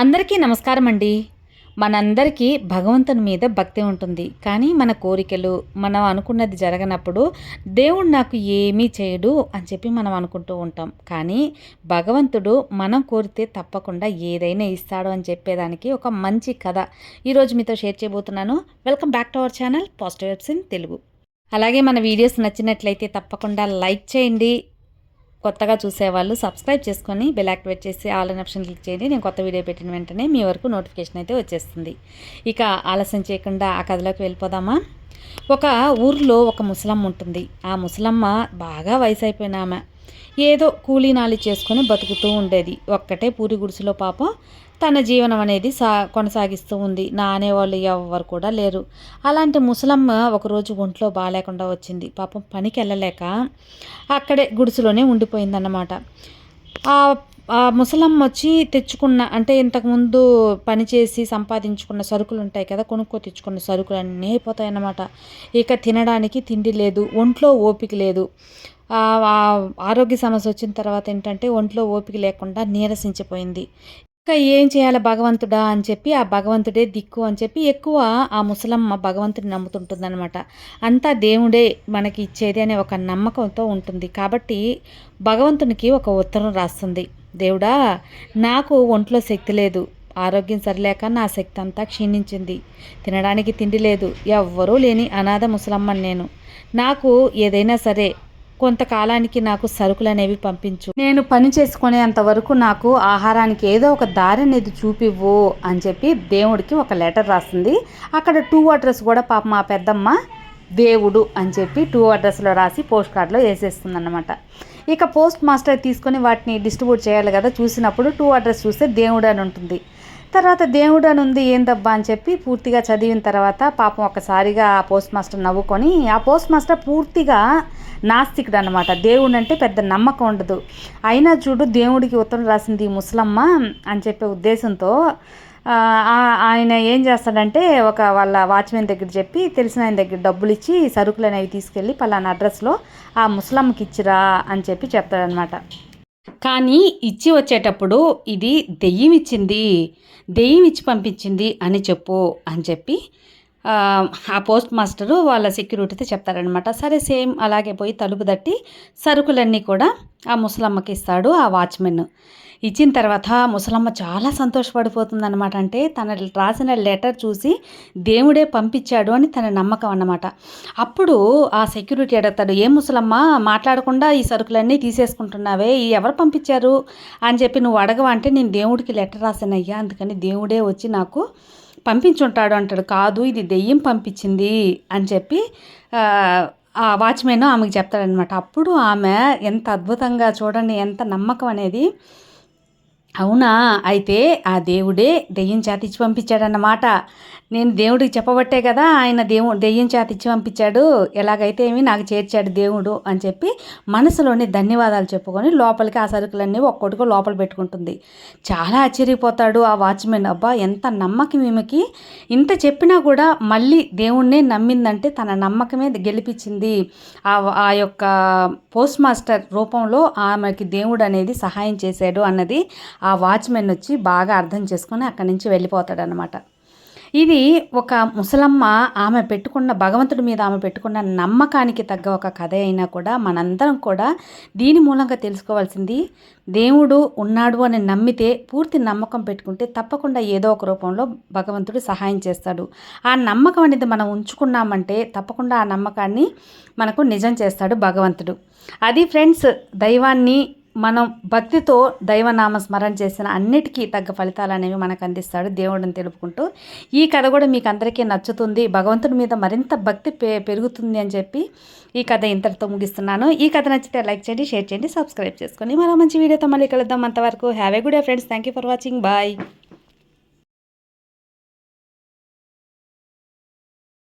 అందరికీ నమస్కారం అండి మనందరికీ భగవంతుని మీద భక్తి ఉంటుంది. కానీ మన కోరికలు మనం అనుకున్నది జరగనప్పుడు దేవుడు నాకు ఏమీ చేయడు అని చెప్పి మనం అనుకుంటూ ఉంటాం. కానీ భగవంతుడు మనం కోరితే తప్పకుండా ఏదైనా ఇస్తాడు అని చెప్పేదానికి ఒక మంచి కథ ఈరోజు మీతో షేర్ చేయబోతున్నాను. Welcome back to our channel positive vibes in Telugu. అలాగే మన వీడియోస్ నచ్చినట్లయితే తప్పకుండా లైక్ చేయండి కొత్తగా చూసేవాళ్ళు సబ్స్క్రైబ్ చేసుకొని బెల్ యాక్టివేట్ చేసి ఆల్ ఆప్షన్ క్లిక్ చేయండి. నేను కొత్త వీడియో పెట్టిన వెంటనే మీ వరకు నోటిఫికేషన్ అయితే వచ్చేస్తుంది. ఇక ఆలస్యం చేయకుండా ఆ కథలోకి వెళ్ళిపోదామా? ఒక ఊర్లో ఒక ముసలమ్మ ఉంటుంది. ఆ ముసలమ్మ బాగా వయసు అయిపోయిన ఆమె. ఏదో కూలీ నాలి చేసుకొని బతుకుతూ ఉండేది. ఒక్కటే పూరి గుడిసెలో పాపం తన జీవనం అనేది సా కొనసాగిస్తూ ఉంది. నా అనేవాళ్ళు ఎవరు కూడా లేరు. అలాంటి ముసలమ్మ ఒకరోజు ఒంట్లో బాగాలేకుండా వచ్చింది. పాపం పనికి వెళ్ళలేక అక్కడే గుడిసెలోనే ఉండిపోయిందన్నమాట. ఆ ముసలమ్మ వచ్చి తెచ్చుకున్న అంటే ఇంతకుముందు పనిచేసి సంపాదించుకున్న సరుకులు ఉంటాయి కదా కొనుక్కో తెచ్చుకున్న సరుకులు అన్నీ అయిపోతాయి అన్నమాట ఇక తినడానికి తిండి లేదు ఒంట్లో ఓపిక లేదు. ఆరోగ్య సమస్య వచ్చిన తర్వాత ఏంటంటే ఒంట్లో ఓపిక లేకుండా నీరసించిపోయింది. ఇంకా ఏం చేయాలి భగవంతుడా అని చెప్పి ఆ భగవంతుడే దిక్కు అని చెప్పి ఎక్కువ ఆ ముసలమ్మ భగవంతుడిని నమ్ముతుంటుందన్నమాట. అంతా దేవుడే మనకి ఇచ్చేది అనే ఒక నమ్మకంతో ఉంటుంది. కాబట్టి భగవంతునికి ఒక ఉత్తరం రాస్తుంది. దేవుడా నాకు ఒంట్లో శక్తి లేదు. ఆరోగ్యం సరిలేక నా శక్తి అంతా క్షీణించింది. తినడానికి తిండి లేదు. ఎవ్వరూ లేని అనాథ ముసలమ్మని నేను. నాకు ఏదైనా సరే కొంతకాలానికి నాకు సరుకులు అనేవి పంపించు. నేను పని చేసుకునేంత వరకు నాకు ఆహారానికి ఏదో ఒక దారి అనేది చూపివ్వు అని చెప్పి దేవుడికి ఒక లెటర్ రాసింది. అక్కడ టూ అడ్రస్ కూడా పాప మా పెద్దమ్మ దేవుడు అని చెప్పి టూ అడ్రస్లో రాసి పోస్ట్ కార్డులో వేసేస్తుందన్నమాట. ఇక పోస్ట్ మాస్టర్ తీసుకొని వాటిని డిస్ట్రిబ్యూట్ చేయాలి కదా చూసినప్పుడు టూ అడ్రస్ చూస్తే దేవుడు అని ఉంటుంది. తర్వాత దేవుడు అని ఉంది ఏందబ్బా అని చెప్పి పూర్తిగా చదివిన తర్వాత పాపం ఒకసారిగా ఆ పోస్ట్ మాస్టర్ నవ్వుకొని ఆ పోస్ట్ మాస్టర్ పూర్తిగా నాస్తికుడు అనమాట దేవుడు అంటే పెద్ద నమ్మకం ఉండదు. అయినా చూడు దేవుడికి ఉత్తరం రాసింది ముసలమ్మ అని చెప్పే ఉద్దేశంతో ఆయన ఏం చేస్తాడంటే ఒక వాళ్ళ వాచ్మెన్ దగ్గర చెప్పి తెలిసిన ఆయన దగ్గర డబ్బులు ఇచ్చి సరుకులు అనేవి తీసుకెళ్ళి పలానా అడ్రస్లో ఆ ముసలమ్మకి ఇచ్చిరా అని చెప్పి చెప్తాడనమాట కానీ ఇచ్చి వచ్చేటప్పుడు ఇది దెయ్యం ఇచ్చింది దెయ్యం ఇచ్చి పంపించింది అని చెప్పు అని చెప్పి ఆ పోస్ట్ మాస్టరు వాళ్ళ సెక్యూరిటీతో చెప్తారనమాట సరే సేమ్ అలాగే పోయి తలుపు తట్టి సరుకులన్నీ కూడా ఆ ముసలమ్మకి ఇస్తాడు ఆ వాచ్మెన్. ఇచ్చిన తర్వాత ముసలమ్మ చాలా సంతోషపడిపోతుంది అనమాట అంటే తన రాసిన లెటర్ చూసి దేవుడే పంపించాడు అని తన నమ్మకం అన్నమాట. అప్పుడు ఆ సెక్యూరిటీ అడుగుతాడు ఏ ముసలమ్మ మాట్లాడకుండా ఈ సరుకులన్నీ తీసేసుకుంటున్నావే ఎవరు పంపించారు? అని చెప్పి నువ్వు అడగవా అంటే నేను దేవుడికి లెటర్ రాసానయ్యా అందుకని దేవుడే వచ్చి నాకు పంపించుంటాడు అంటాడు. కాదు ఇది దెయ్యం పంపించింది అని చెప్పి ఆ వాచ్మెన్ ఆమెకు చెప్తాడనమాట అప్పుడు ఆమె ఎంత అద్భుతంగా చూడండి ఎంత నమ్మకం అనేది అవునా? అయితే ఆ దేవుడే దెయ్యం చేత ఇచ్చి పంపించాడన్నమాట. నేను దేవుడికి చెప్పబట్టే కదా ఆయన దేవు దెయ్యం చేత ఇచ్చి పంపించాడు. ఎలాగైతే ఏమి నాకు చేర్చాడు దేవుడు అని చెప్పి మనసులోని ధన్యవాదాలు చెప్పుకొని లోపలికి ఆ సరుకులన్నీ ఒక్కొక్కటిగా లోపల పెట్టుకుంటుంది. చాలా ఆశ్చర్యపోతాడు ఆ వాచ్మెన్. అబ్బా ఎంత నమ్మకం ఈమెకి. ఇంత చెప్పినా కూడా మళ్ళీ దేవుణ్ణే నమ్మిందంటే తన నమ్మకమే గెలిపించింది. ఆ ఆ యొక్క పోస్ట్ మాస్టర్ రూపంలో ఆమెకి దేవుడు అనేది సహాయం చేశాడు అన్నది ఆ వాచ్మెన్ వచ్చి బాగా అర్థం చేసుకొని అక్కడి నుంచి వెళ్ళిపోతాడనమాట ఇది ఒక ముసలమ్మ ఆమె పెట్టుకున్న భగవంతుడి మీద ఆమె పెట్టుకున్న నమ్మకానికి తగ్గ ఒక కథ అయినా కూడా మనందరం కూడా దీని మూలంగా తెలుసుకోవాల్సింది దేవుడు ఉన్నాడు అని నమ్మితే పూర్తి నమ్మకం పెట్టుకుంటే తప్పకుండా ఏదో ఒక రూపంలో భగవంతుడు సహాయం చేస్తాడు. ఆ నమ్మకం అనేది మనం ఉంచుకున్నామంటే తప్పకుండా ఆ నమ్మకాన్ని మనకు నిజం చేస్తాడు భగవంతుడు. అది ఫ్రెండ్స్ దైవాన్ని మనం భక్తితో దైవనామ స్మరణ చేసిన అన్నిటికీ తగ్గ ఫలితాలు అనేవి మనకు అందిస్తాడు దేవుడిని తెలుపుకుంటూ. ఈ కథ కూడా మీకు అందరికీ నచ్చుతుంది. భగవంతుడి మీద మరింత భక్తి పెరుగుతుంది అని చెప్పి ఈ కథ ఇంతటితో ముగిస్తున్నాను. ఈ కథ నచ్చితే లైక్ చేయండి షేర్ చేయండి సబ్స్క్రైబ్ చేసుకొని మరో మంచి వీడియోతో మళ్ళీ కలుద్దాం. అంతవరకు have a good friends. Thank you for watching. Bye.